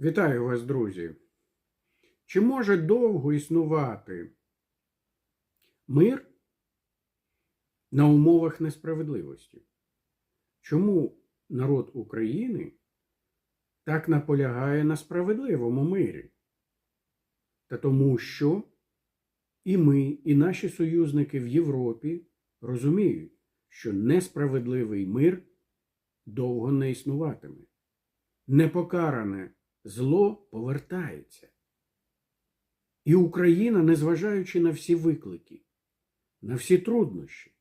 Вітаю вас, друзі. Чи може довго існувати мир на умовах несправедливості? Чому народ України так наполягає на справедливому мирі? Та тому, що і ми, і наші союзники в Європі розуміють, що несправедливий мир довго не існуватиме. Непокаране зло повертається. І Україна, незважаючи на всі виклики, на всі труднощі,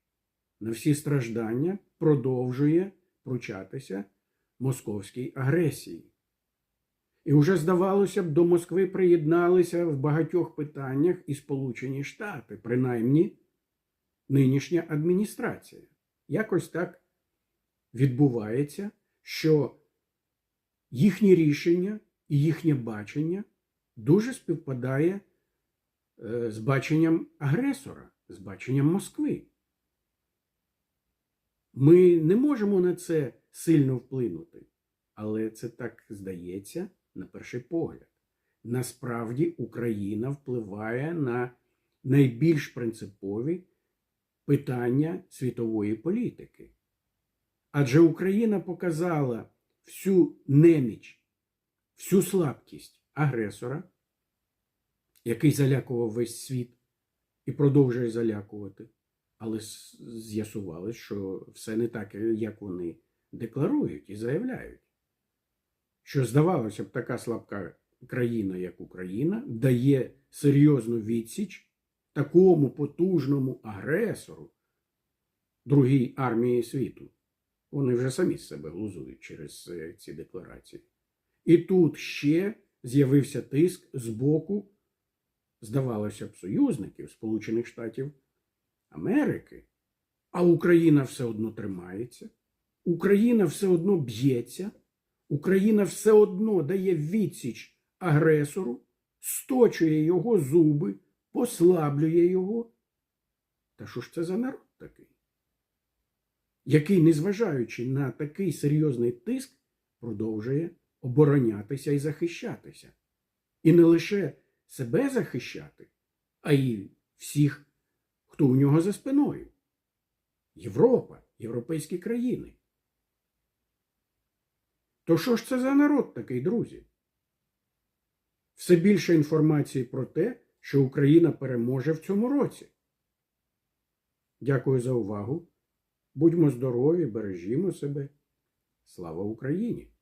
на всі страждання, продовжує пручатися московській агресії. І вже, здавалося б, до Москви приєдналися в багатьох питаннях і Сполучені Штати, принаймні нинішня адміністрація. Якось так відбувається, що їхні рішення і їхнє бачення дуже співпадає е, з баченням агресора, з баченням Москви. Ми не можемо на це сильно вплинути, але це так здається на перший погляд. Насправді Україна впливає на найбільш принципові питання світової політики. Адже Україна показала всю неміч, всю слабкість агресора, який залякував весь світ і продовжує залякувати. Але з'ясувалось, що все не так, як вони декларують і заявляють. Що, здавалося б, така слабка країна, як Україна, дає серйозну відсіч такому потужному агресору другій армії світу. Вони вже самі себе глузують через е, ці декларації. І тут ще з'явився тиск з боку, здавалося б, союзників Сполучених Штатів Америки. А Україна все одно тримається, Україна все одно б'ється, Україна все одно дає відсіч агресору, сточує його зуби, послаблює його. Та що ж це за народ такий? який, незважаючи на такий серйозний тиск, продовжує оборонятися і захищатися. І не лише себе захищати, а й всіх, хто у нього за спиною. Європа, європейські країни. То що ж це за народ такий, друзі? Все більше інформації про те, що Україна переможе в цьому році. Дякую за увагу. Будьмо здорові, бережімо себе. Слава Україні!